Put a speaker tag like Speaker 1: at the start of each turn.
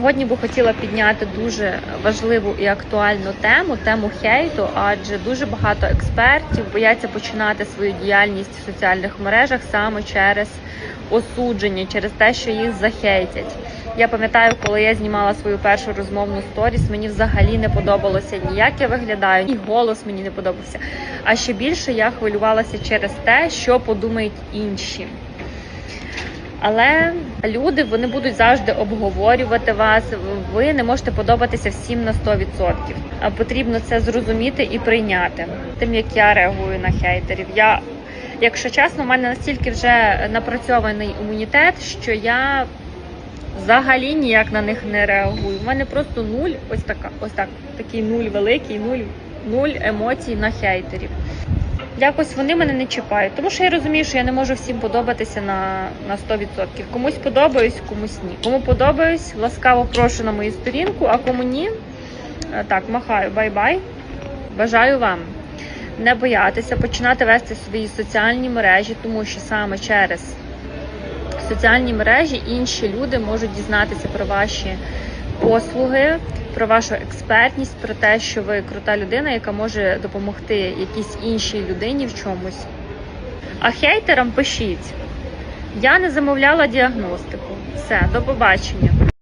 Speaker 1: Сьогодні би хотіла підняти дуже важливу і актуальну тему тему хейту, адже дуже багато експертів бояться починати свою діяльність в соціальних мережах саме через осудження, через те, що їх захейтять. Я пам'ятаю, коли я знімала свою першу розмовну сторіс, мені взагалі не подобалося ні як я виглядаю, ні голос мені не подобався. А ще більше я хвилювалася через те, що подумають інші. Але люди вони будуть завжди обговорювати вас. Ви не можете подобатися всім на 100%. А потрібно це зрозуміти і прийняти. Тим як я реагую на хейтерів. Я, якщо чесно, в мене настільки вже напрацьований імунітет, що я взагалі ніяк на них не реагую. У мене просто нуль, ось така, ось так, такий нуль великий, нуль, нуль емоцій на хейтерів. Якось вони мене не чіпають, тому що я розумію, що я не можу всім подобатися на, на 100%. Комусь подобаюсь, комусь ні. Кому подобаюсь, ласкаво прошу на мою сторінку, а кому ні, е, так, махаю, бай-бай. Бажаю вам не боятися, починати вести свої соціальні мережі, тому що саме через соціальні мережі інші люди можуть дізнатися про ваші послуги, про вашу експертність, про те, що ви крута людина, яка може допомогти якійсь іншій людині в чомусь. А хейтерам пишіть: я не замовляла діагностику. Все, до побачення.